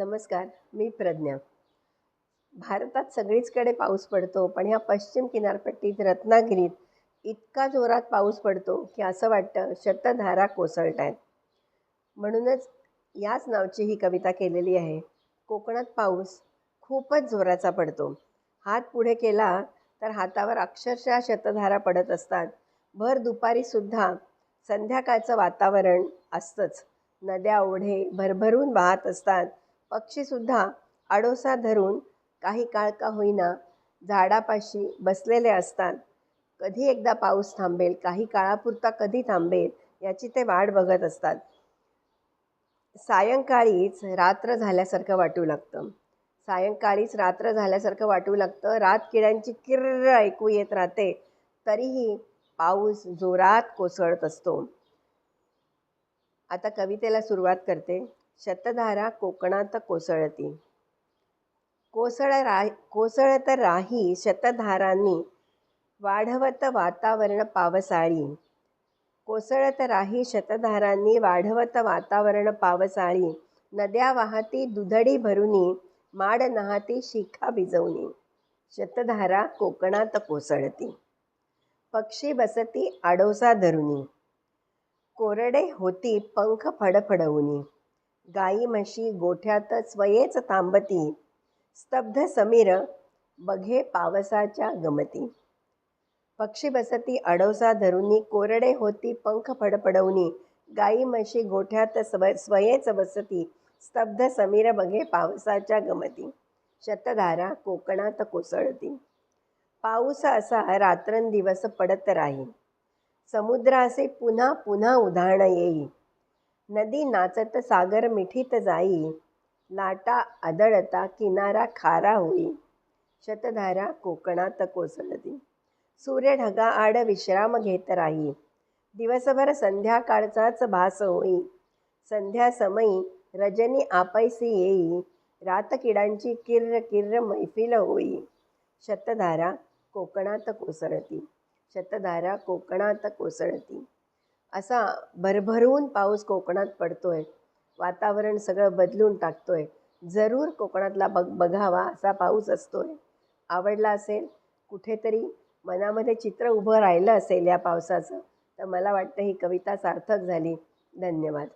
नमस्कार मी प्रज्ञा. भारतात सगळीचकडे पाऊस पडतो पण ह्या पश्चिम किनारपट्टीत रत्नागिरीत इतका जोरात पाऊस पडतो की असं वाटतं शतधारा कोसळत आहेत म्हणूनच याच नावची ही कविता केलेली आहे कोकणात पाऊस खूपच जोराचा पडतो. हात पुढे केला तर हातावर अक्षरशः शतधारा पडत असतात. भर दुपारीसुद्धा संध्याकाळचं वातावरण असतंच. नद्या ओढे भरभरून वाहत असतात. पक्षीसुद्धा आडोसा धरून काही काळ का होईना झाडापाशी बसलेले असतात. कधी एकदा पाऊस थांबेल काही काळापुरता कधी थांबेल याची ते वाट बघत असतात. सायंकाळीच रात्र झाल्यासारखं वाटू लागतं. सायंकाळीच रात्र झाल्यासारखं वाटू लागतं. रात किड्यांची किर्र ऐकू येत राहते तरीही पाऊस जोरात कोसळत असतो. आता कवितेला सुरुवात करते. शतधारा कोकणात कोसळती. कोसळ रा कोसळत राही शतधारांनी वाढवत वातावरण पावसाळी. कोसळत राही शतधारांनी वाढवत वातावरण पावसाळी. नद्या वाहती दुधडी भरुनी माड नहाती शिखा भिजवणी शतधारा कोकणात कोसळती. पक्षी बसती आडोसा धरुनी. कोरडे होती पंख फडफडवुनी. गाई म्हशी गोठ्यात स्वयेच थांबती स्तब्ध समीर बघे पावसाच्या गमती. पक्षी बसती अडवसा धरुनी कोरडे होती पंख फडफडवणी गाई म्हशी गोठ्यात स्व स्वयेच बसती स्तब्ध समीर बघे पावसाच्या गमती. शतधारा कोकणात कोसळती. पाऊस असा रात्रंदिवस पडत राही. समुद्रासे पुन्हा पुन्हा उधाण येई. नदी नाचत सागर मिठीत जाई लाटा आदळता किनारा खारा होई. शतधारा कोकणात कोसळती सूर्य ढगाआड विश्राम घेत राही. दिवसभर संध्याकाळचाच भास होई. संध्या समयी रजनी आपैसी येई. रातकिडांची किर्र किर्र मैफिल होई. शतधारा कोकणात कोसळती. शतधारा कोकणात कोसळती. असा भरभरून पाऊस कोकणात पडतोय. वातावरण सगळं बदलून टाकतोय. जरूर कोकणातला बघ बघावा असा पाऊस असतोय. आवडला असेल कुठेतरी मनामध्ये चित्र उभं राहिलं असेल या पावसाचं तर मला वाटतं ही कविता सार्थक झाली. धन्यवाद.